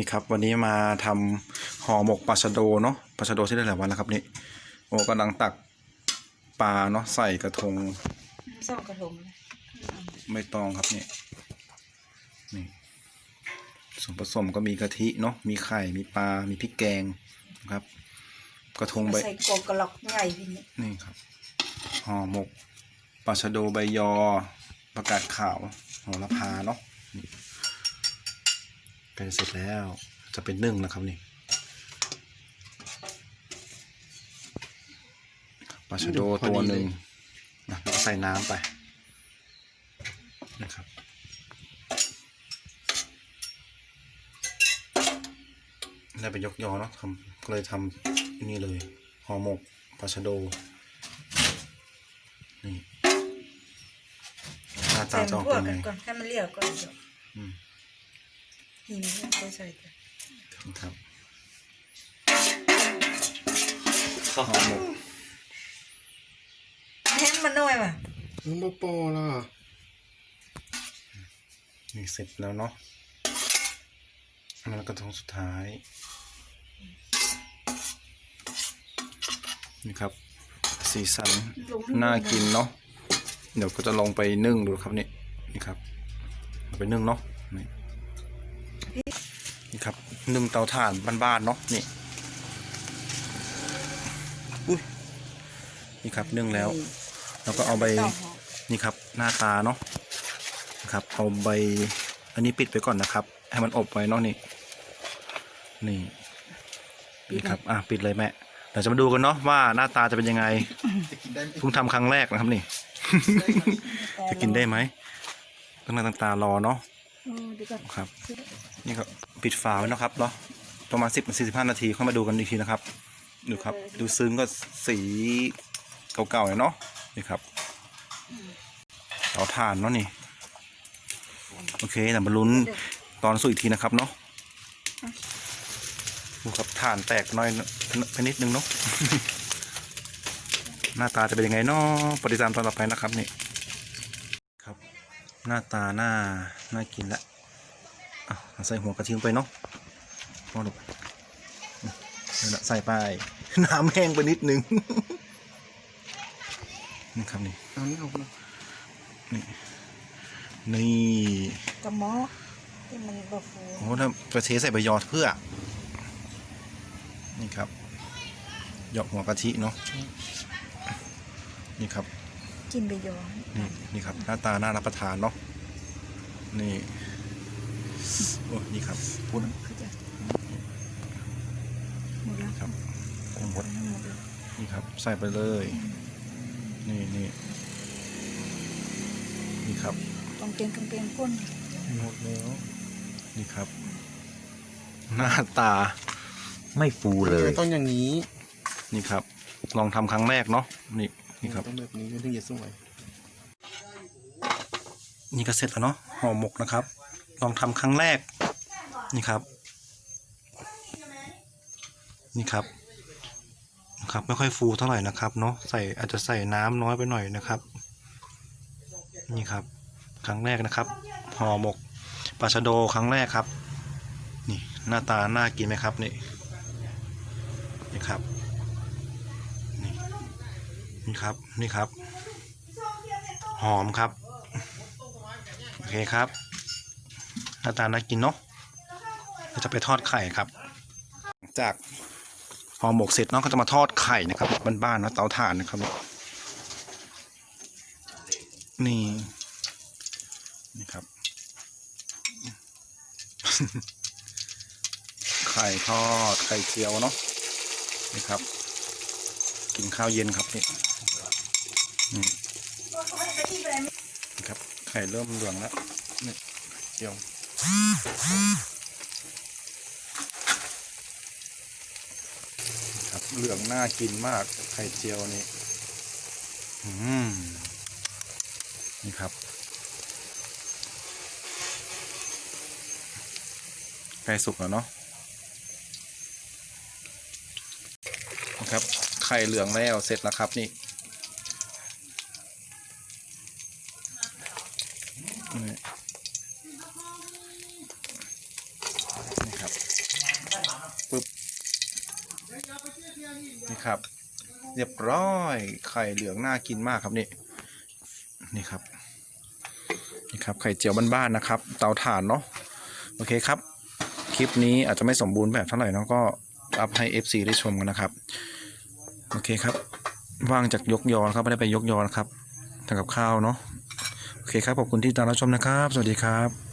นี่ครับวันนี้มาทำห่อหมกปลาชะโดเนาะปลาชะโดที่ได้หลายวันแล้วครับนี่โอ้กำลังตักปลาเนาะใส่กระทงซ่องกระทงนะไม่ตองครับนี่นี่ส่วนผสมก็มีกะทิเนาะมีไข่มีปลา มีพริกแกงนะครับ กระทงใบใส่กบกระหลอกใหญ่พี่นี่นี่ครับห่อหมกปลาชะโดใบยอประกาศขาวโหระพาเนาะ นี่เป็นเสร็จแล้วจะเป็นนึ่งนะครับนี่ปลาชะโดตัวหนึ่งนะแล้วก็ใส่น้ำไปนะครับได้ไปยกยอเนาะทำก็เลยทำนี่เลยห่อหมกปลาชะโดนี่หน้าตาใส่จะออกพวเป็กนกัไงนก่อนให้มันเรียกก่อนเดี๋ ยวอืมหินก็ใส่กันครับข้าวหอมหมกเห็นมันน้อยว่ะมันบ่ปอล่ะนี่เสร็จแล้วเนาะอันนั้นกระทงสุดท้าย นี่ครับ สีสัน น่ากินเนาะเดี๋ยวก็จะลงไปนึ่งดูครับนี่นี่ครับเอาไปนึ่งเนาะนี่ นี่ครับนึ่งเตาถ่านบ้านๆเนาะนี่อุ้ยนี่ครับนึ่งแล้วแล้วก็เอาใบต่อหอมนี่ครับหน้าตาเนาะนะครับเอาใบอันนี้ปิดไปก่อนนะครับ ให้มันอบไว้เนาะนี่นี่นี่ครับอะปิดเลยแม่เดี๋ยวจะมาดูกันเนาะว่าหน้าตาจะเป็นยังไงจะกินได้ไหมเพิ่งทำครั้งแรกนะครับนี่จะกินได้ไหมต้องนั่งตา รอเนาะ เออเดียวก่อนครับ นี่ก็ปิดฝาไว้นะครับเนาะประมาณสิบสี่สิบห้านาทีค่อยมาดูกันอีกทีนะครับ ดูครับ ดูซึ้งก็สีเก่าๆเลยเนาะนี่ครับเตาถ่านเนาะนี่ โอเคแต่มาลุ้นตอนสุดอีกทีนะครับเนาะดูครับถ่านแตกน้อยไปนิดนึงเนาะหน้าตาจะเป็นยังไงเนาะปฏิตามตอนต่อไปนะครับนี่ครับ หน้าตาหน้าน่ากินละอะเอาใส่หัวกระเทียมไปเนาะพอลูกอืมนั่นแหละใส่ไปน้ำแห้งไปนิดนึง นี่ครับนี่เอานี่เอานะนี่กระหมอที่มันบะฟูโอ้ถ้าประเทใส่ใบยอเพื่อ นี่ครับหยอกหัวกะทิเนาะนี่ครับ กินไปย้อนนี่นี่ครับ หน้าตาน่ารับประทานเนาะนี่โอ้นี่ครับพูดคือจะหมดแล้วครับใส่หมดหมดแล้วนี่ครับ ใส่ไปเลย นี่นี่นี่ครับต้องเกงกางเกงก้นหมดแล้วนี่ครับ หน้าตาไม่ฟูเลย ต้องอย่างนี้ นี่ครับ ลองทำครั้งแรกเนาะนี่ นี่ครับต้องแบบนี้มันถึงจะสวยนี่ก็เสร็จแล้วเนาะห่อหมกนะครับ ลองทำครั้งแรก นี่ครับ นี่ครับนะครับ ไม่ค่อยฟูเท่าไหร่นะครับเนาะใส่อาจจะใส่น้ำน้อยไปหน่อยนะครับ นี่ครับ ครั้งแรกนะครับห่อหมกปลาชะโดครั้งแรกครับ นี่หน้าตาน่ากินไหมครับนี่นี่ครับนี่ นี่ครับนี่ครับ หอมครับ โอเคครับหน้าตาน่ากินเนาะเราจะไปทอดไข่ครับ จากห่อหมกเสร็จเนาะก็จะมาทอดไข่นะครับบ้านๆเนาะเตาถ่านนะครับนี่นี่ครับ ไข่ทอดไข่เจียวเนาะนี่ครับ กินข้าวเย็นครับนี่ครับ ไข่เริ่มเหลืองแล้วนี่เจียวครับเหลืองน่ากินมากไข่เจียวนี่นี่ครับใกล้สุกแล้วเนาะนะครับ ไข่เหลืองแล้วเสร็จแล้วครับนี่นี่ครับปึ๊บนี่ครับ เรียบร้อยไข่เหลืองน่ากินมากครับนี่นี่ครับนี่ครับไข่เจียวบ้านๆนะครับ เตาถ่านเนาะโอเคครับ คลิปนี้อาจจะไม่สมบูรณ์แบบเท่าไหร่นะก็รับให้ FC ได้ชมกันนะครับ โอเคครับ ว่างจากยกยอนครับไม่ได้ไปยกยอนครับทำกับข้าวเนาะโอเคครับขอบคุณที่ติดตามรับชมนะครับ สวัสดีครับ